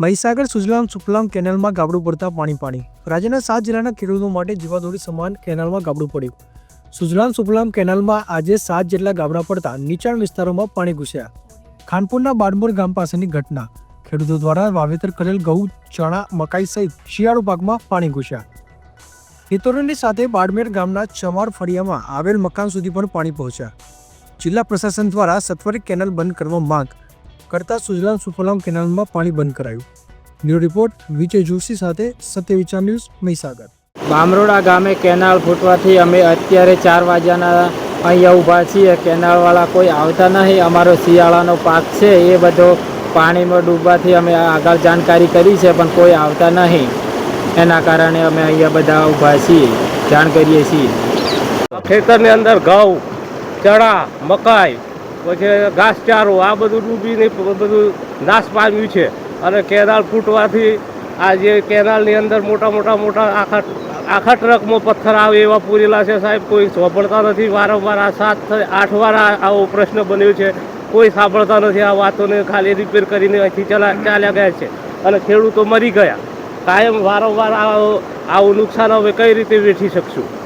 મહીસાગર, સુજલામ, સુફલામ કેનાલમાં ગાબડું પડતા પાણી પાણી. રાજ્યના સાત જિલ્લાના ખેડૂતો માટે જીવાદોરી સમાન કેનાલમાં ગાબડું પડ્યું. સુજલામ, સુફલામ કેનાલમાં આજે સાત જેટલા ગાબડા પડતા નીચાણ વિસ્તારોમાં પાણી ઘૂસ્યા. ખાનપુરના બાડમોર ગામ પાસેની ઘટના. ખેડૂતો દ્વારા વાવેતર કરેલ ઘઉં, ચણા, મકાઈ સહિત શિયાળુ પાકમાં પાણી ઘૂસ્યા. ખેતરોની સાથે બાડમેર ગામના ચમાર ફળિયામાં આવેલ મકાન સુધી પણ પાણી પહોંચ્યા. જિલ્લા પ્રશાસન દ્વારા સત્વરે કેનાલ બંધ કરવા માંગ કરતા સુજલામ સુફલામ કેનાલમાં પાણી બંધ કરાયું. ન્યૂ રિપોર્ટ વિજય જોશી સાથે સત્ય વિચાર ન્યૂઝ મહીસાગર. બામરોડા ગામે કેનાલ ફૂટવાથી અમે અત્યારે ચાર વાગ્યાના અહીંયા ઊભા છીએ. કેનાલવાળા કોઈ આવતા નહીં. અમારો શિયાળાનો પાક છે. એ બધો પાણીમાં ડૂબવાથી અમે આગળ જાણકારી કરી છે પણ કોઈ આવતા નહીં. એના કારણે અમે અહીંયા બધા ઊભા છીએ. જાણ કરીએ છીએ. ખેતરની અંદર ઘઉં ચણા મકાઈ પછી ઘાસચારો, આ બધું ડૂબીને બધું નાશ પામ્યું છે. અને કેનાલ ફૂટવાથી આ જે કેનાલની અંદર મોટા મોટા મોટા આખા આખા ટ્રકમાં પથ્થર આવે એવા પૂરેલા છે સાહેબ. કોઈ સાંભળતા નથી. વારંવાર આ સાત આઠ વાર આવો પ્રશ્ન બન્યો છે. કોઈ સાંભળતા નથી. આ વાતોને ખાલી રિપેર કરીને અહીંથી ચલા ચાલ્યા ગયા છે. અને ખેડૂતો મરી ગયા. કાયમ વારંવાર આવો નુકસાન હવે કઈ રીતે વેઠી શકશું?